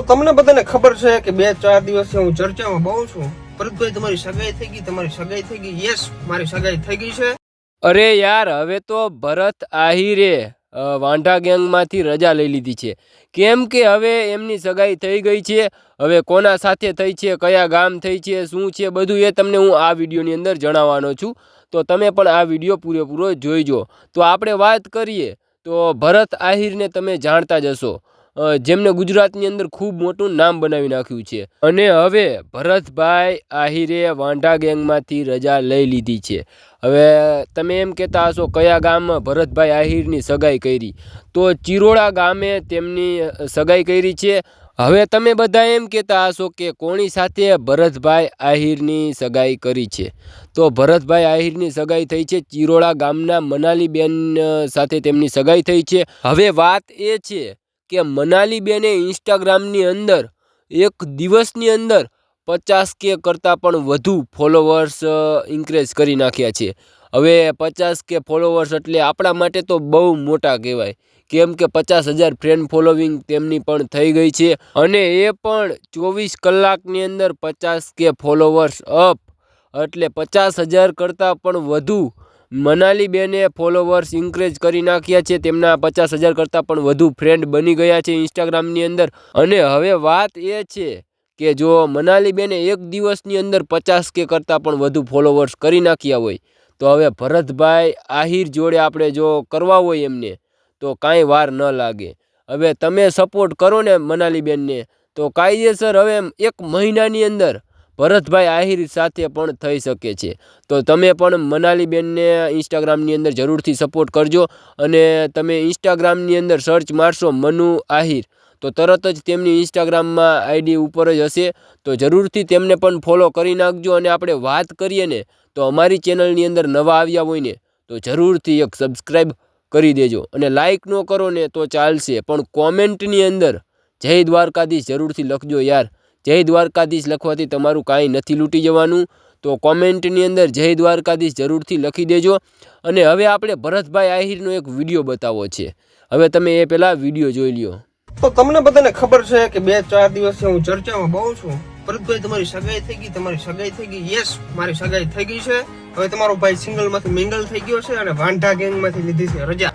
તો તમને બધાને ખબર છે કે બે ચાર દિવસથી હું ચર્ચામાં બહુ છું. ભરતભાઈ, તમારી સગાઈ થઈ ગઈ, તમારી સગાઈ થઈ ગઈ. યસ, મારી સગાઈ થઈ ગઈ છે. અરે યાર, હવે તો ભરત આહિરે વાંઢા ગેંગમાંથી રજા લઈ લીધી છે. કેમ કે હવે એમની સગાઈ થઈ ગઈ છે. હવે કોના સાથે થઈ છે, કયા ગામ થઈ છે, શું છે, બધું એ તમને હું આ વિડીયોની અંદર જણાવવાનો છું. તો તમે પણ આ વીડિયો પૂરેપૂરો જોઈજો. તો આપણે વાત કરીએ. તો ભરત આહિરને તમે જાણતા જ હશો. જેમને ગુજરાતની અંદર ખૂબ મોટું નામ બનાવી નાખ્યું છે. અને હવે ભરતભાઈ આહિરે વાંઢા ગેંગમાંથી રજા લઈ લીધી છે. હવે તમે એમ કહેતા હશો, કયા ગામમાં ભરતભાઈ આહિરની સગાઈ કરી? તો ચિરોડા ગામે તેમની સગાઈ કરી છે. હવે તમે બધા એમ કહેતા હશો કે કોની સાથે ભરતભાઈ આહિરની સગાઈ કરી છે? તો ભરતભાઈ આહિરની સગાઈ થઈ છે, ચિરોડા ગામના મનાલીબેન સાથે તેમની સગાઈ થઈ છે. હવે વાત એ છે કે મનાલીબેને ઇન્સ્ટાગ્રામની અંદર, એક દિવસની અંદર પચાસ કે કરતાં પણ વધુ ફોલોવર્સ ઇન્ક્રેઝ કરી નાખ્યા છે. હવે પચાસ કે ફોલોવર્સ એટલે આપણા માટે તો બહુ મોટા કહેવાય. કેમ કે પચાસ હજાર ફ્રેન્ડ ફોલોવિંગ તેમની પણ થઈ ગઈ છે. અને એ પણ ચોવીસ કલાકની અંદર પચાસ કે ફોલોવર્સ અપ એટલે પચાસ હજાર કરતાં પણ વધુ મનાલીબેને ફોલોવર્સ ઇન્ક્રીઝ કરી નાખ્યા છે. તેમના પચાસ હજાર કરતાં પણ વધુ ફ્રેન્ડ બની ગયા છે ઇન્સ્ટાગ્રામની અંદર. અને હવે વાત એ છે કે જો મનાલીબેને એક દિવસની અંદર પચાસ કે કરતાં પણ વધુ ફોલોવર્સ કરી નાખ્યા હોય, તો હવે ભરતભાઈ આહિર જોડે આપણે જો કરવા હોય એમને, તો કાંઈ વાર ન લાગે. હવે તમે સપોર્ટ કરો ને મનાલીબેનને, તો કાયદેસર હવે એક મહિનાની અંદર ભરતભાઈ આહિર સાથે પણ થઈ શકે છે. તો તમે પણ મનાલીબેનને ઇન્સ્ટાગ્રામની અંદર જરૂરથી સપોર્ટ કરજો અને તમે ઇન્સ્ટાગ્રામની અંદર સર્ચ મારશો મનુ આહિર. તો તરત જ તેમની ઇન્સ્ટાગ્રામમાં આઈડી ઉપર જ હશે. તો જરૂરથી તેમને પણ ફોલો કરી નાખજો અને આપણે વાત કરીએ ને, તો અમારી ચેનલની અંદર નવા આવ્યા હોય ને, તો જરૂરથી એક સબસ્ક્રાઈબ કરી દેજો. અને લાઇક ન કરો ને તો ચાલશે, પણ કોમેન્ટની અંદર જય દ્વારકાધીશ જરૂરથી લખજો યાર. જય દ્વારકાધીશ લખવાથી તમારું કાંઈ નથી લૂંટી જવાનું, તો કોમેન્ટની અંદર જય દ્વારકાધીશ જરૂરથી લખી દેજો. અને હવે આપણે ભરતભાઈ આહિરનો એક વીડિયો બતાવો છે. હવે તમે એ પહેલાં વીડિયો જોઈ લ્યો. તો તમને બધાને ખબર છે કે બે ચાર દિવસથી હું ચર્ચામાં બહુ છું. ભરતભાઈ, તમારી સગાઈ થઈ ગઈ, તમારી સગાઈ થઈ ગઈ. યસ મારી સગાઈ થઈ ગઈ છે. હવે તમારો ભાઈ સિંગલમાંથી મિંગલ થઈ ગયો છે અને વાંઢા ગેંગમાંથી લીધી છે રજા.